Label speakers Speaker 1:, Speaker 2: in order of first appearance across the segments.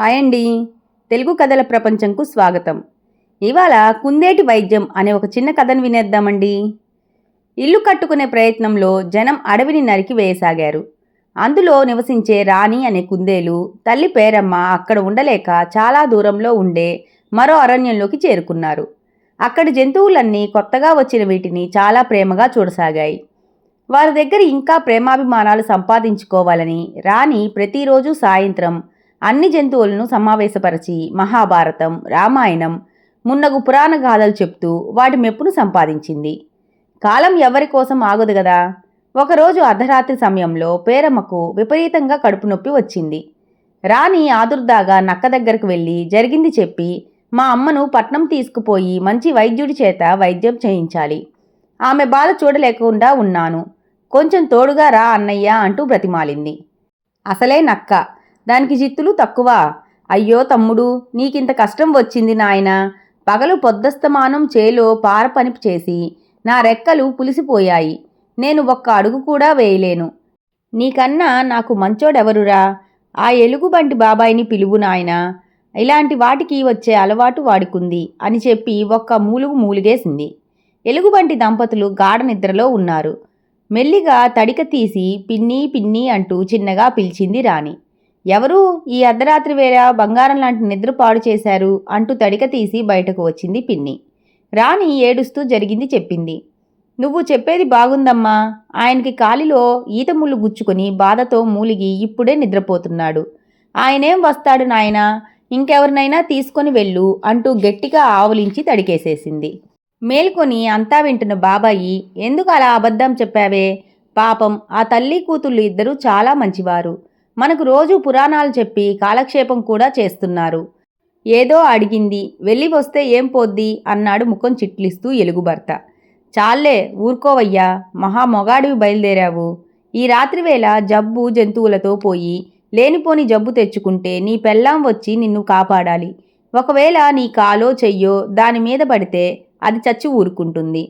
Speaker 1: Hi అండి. తెలుగు కథల ప్రపంచంకు స్వాగతం. ఇవాళ కుందేటి వైద్యం అనే ఒక చిన్న కథను వినేద్దామండి. ఇల్లు కట్టుకునే ప్రయత్నంలో జనం అడవిని నరికి వేయసాగారు. అందులో నివసించే రాణి అనే కుందేలు తల్లి పేరమ్మ అక్కడ ఉండలేక చాలా దూరంలో ఉండే మరో అరణ్యంలోకి చేరుకున్నారు. అక్కడి జంతువులన్నీ కొత్తగా వచ్చిన వీటిని చాలా ప్రేమగా చూడసాగాయి. వారి దగ్గర ఇంకా ప్రేమాభిమానాలు సంపాదించుకోవాలని రాణి ప్రతిరోజు సాయంత్రం అన్ని జంతువులను సమావేశపరిచి మహాభారతం రామాయణం మున్నగు పురాణ గాథలు చెప్తూ వాటి మెప్పును సంపాదించింది. కాలం ఎవరి కోసం ఆగదు కదా ఒకరోజు అర్ధరాత్రి సమయంలో పేరమ్మకు విపరీతంగా కడుపు నొప్పి వచ్చింది. రాణి ఆదుర్దాగా నక్క దగ్గరకు వెళ్ళి జరిగింది చెప్పి మా అమ్మను పట్నం తీసుకుపోయి మంచి వైద్యుడి చేత వైద్యం చేయించాలి. ఆమె బాధ చూడలేకుండా ఉన్నాను. కొంచెం తోడుగా రా అన్నయ్య అంటూ బ్రతిమాలింది. అసలే నక్క. దానికి జిత్తులు తక్కువ. అయ్యో తమ్ముడు నీకింత కష్టం వచ్చింది నాయన. పగలు పొద్దస్తమానం చేలో పార పని చేసి నా రెక్కలు పులిసిపోయాయి. నేను ఒక్క అడుగు కూడా వేయలేను. నీకన్నా నాకు మంచోడెవరురా? ఆ ఎలుగుబంటి బాబాయిని పిలువు నాయనా. ఇలాంటి వాటికి వచ్చే అలవాటు వాడుకుంది అని చెప్పి ఒక్క మూలుగు మూలిగేసింది. ఎలుగుబంటి దంపతులు గాఢ నిద్రలో ఉన్నారు. మెల్లిగా తడిక తీసి పిన్ని పిన్ని అంటూ చిన్నగా పిలిచింది రాణి. ఎవరు ఈ అర్ధరాత్రి వేళ బంగారం లాంటి నిద్ర పాడు చేశారు అంటూ తడిక తీసి బయటకు వచ్చింది పిన్ని. రాణి ఏడుస్తూ జరిగింది చెప్పింది. నువ్వు చెప్పేది బాగుందమ్మా. ఆయనకి కాలిలో ఈత ముళ్ళు గుచ్చుకొని బాధతో మూలిగి ఇప్పుడే నిద్రపోతున్నాడు. ఆయనేం వస్తాడు నాయనా? ఇంకెవరినైనా తీసుకొని వెళ్ళు అంటూ గట్టిగా ఆవులించి తడికేసేసింది. మేల్కొని అంతా వింటున్న బాబాయి ఎందుకు అలా అబద్ధం చెప్పావే? పాపం ఆ తల్లి కూతుళ్ళు ఇద్దరూ చాలా మంచివారు. మనకు రోజు పురాణాలు చెప్పి కాలక్షేపం కూడా చేస్తున్నారు. ఏదో అడిగింది వెళ్ళి వస్తే ఏం పోద్ది అన్నాడు ముఖం చిట్లిస్తూ ఎలుగుభర్త చాలే ఊరుకోవయ్యా మహా మొగాడివి బయలుదేరావు. ఈ రాత్రివేళ జబ్బు జంతువులతో పోయి లేనిపోని జబ్బు తెచ్చుకుంటే నీ పెళ్ళాం వచ్చి నిన్ను కాపాడాలి. ఒకవేళ నీ కాలో చెయ్యో దాని మీద పడితే అది చచ్చి ఊరుకుంటుంది.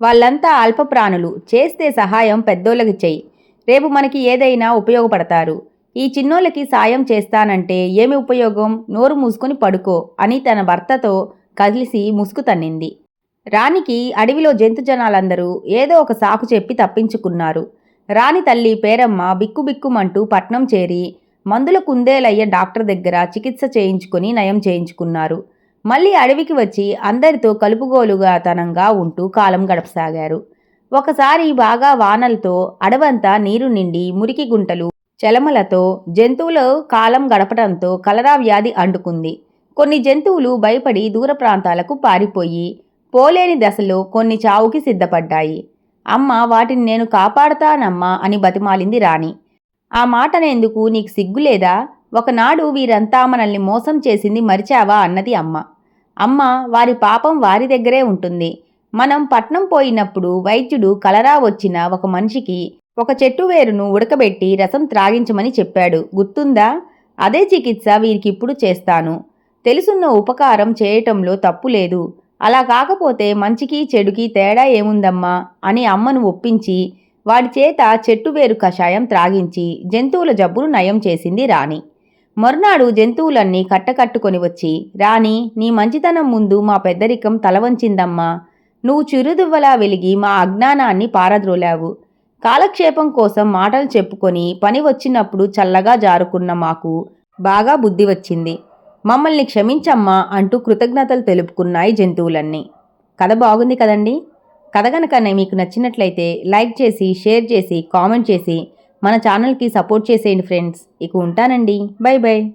Speaker 1: వాళ్ళంతా అల్పప్రాణులు చేస్తే సహాయం పెద్దోళ్ళకి చెయ్యి. రేపు మనకి ఏదైనా ఉపయోగపడతారు. ఈ చిన్నోళ్ళకి సాయం చేస్తానంటే ఏమి ఉపయోగం? నోరు మూసుకొని పడుకో అని తన భర్తతో కలిసి ముసుగు తన్నింది. రాణికి అడవిలో జంతు జనాలందరూ ఏదో ఒక సాకు చెప్పి తప్పించుకున్నారు. రాణి తల్లి పేరమ్మ బిక్కుబిక్కుమంటూ పట్నం చేరి మందుల కుందేలయ్య డాక్టర్ దగ్గర చికిత్స చేయించుకుని నయం చేయించుకున్నారు. మళ్ళీ అడవికి వచ్చి అందరితో కలుపుగోలుగా తనంగా ఉంటూ కాలం గడపసాగారు. ఒకసారి బాగా వానలతో అడవంతా నీరు నిండి మురికి గుంటలు చలమలతో జంతువులు కాలం గడపడంతో కలరా వ్యాధి అంటుకుంది. కొన్ని జంతువులు భయపడి దూర ప్రాంతాలకు పారిపోయి పోలేని దశలో కొన్ని చావుకి సిద్ధపడ్డాయి. అమ్మ వాటిని నేను కాపాడతానమ్మా అని బతిమాలింది రాణి. ఆ మాటనేందుకు నీకు సిగ్గులేదా ఒకనాడు వీరంతా మనల్ని మోసం చేసింది మరిచావా అన్నది అమ్మ. అమ్మ వారి పాపం వారి దగ్గరే ఉంటుంది. మనం పట్నం పోయినప్పుడు వైద్యుడు కలరా వచ్చిన ఒక మనిషికి ఒక చెట్టు వేరును ఉడకబెట్టి రసం త్రాగించమని చెప్పాడు. గుర్తుందా? అదే చికిత్స వీరికిప్పుడు చేస్తాను. తెలుసున్న ఉపకారం చేయటంలో తప్పు లేదు. అలా కాకపోతే మంచికి చెడుకి తేడా ఏముందమ్మా? అని అమ్మను ఒప్పించి వాడి చేత చెట్టు వేరు కషాయం త్రాగించి జంతువుల జబ్బును నయం చేసింది రాణి. మరునాడు జంతువులన్నీ కట్టకట్టుకొని వచ్చి రాణి నీ మంచితనం ముందు మా పెద్దరికం తలవంచిందమ్మా. నువ్వు చిరుదువ్వలా వెలిగి మా అజ్ఞానాన్ని పారద్రోలావు. కాలక్షేపం కోసం మాటలు చెప్పుకొని పని వచ్చినప్పుడు చల్లగా జారుకున్న మాకు బాగా బుద్ధి వచ్చింది. మమ్మల్ని క్షమించమ్మా అంటూ కృతజ్ఞతలు తెలుపుకున్నాయి జంతువులన్నీ. కథ బాగుంది కదండి? కథ కనుక మీకు నచ్చినట్లయితే లైక్ చేసి షేర్ చేసి కామెంట్ చేసి మన ఛానల్కి సపోర్ట్ చేసేయండి ఫ్రెండ్స్. ఇక ఉంటానండి. Bye bye.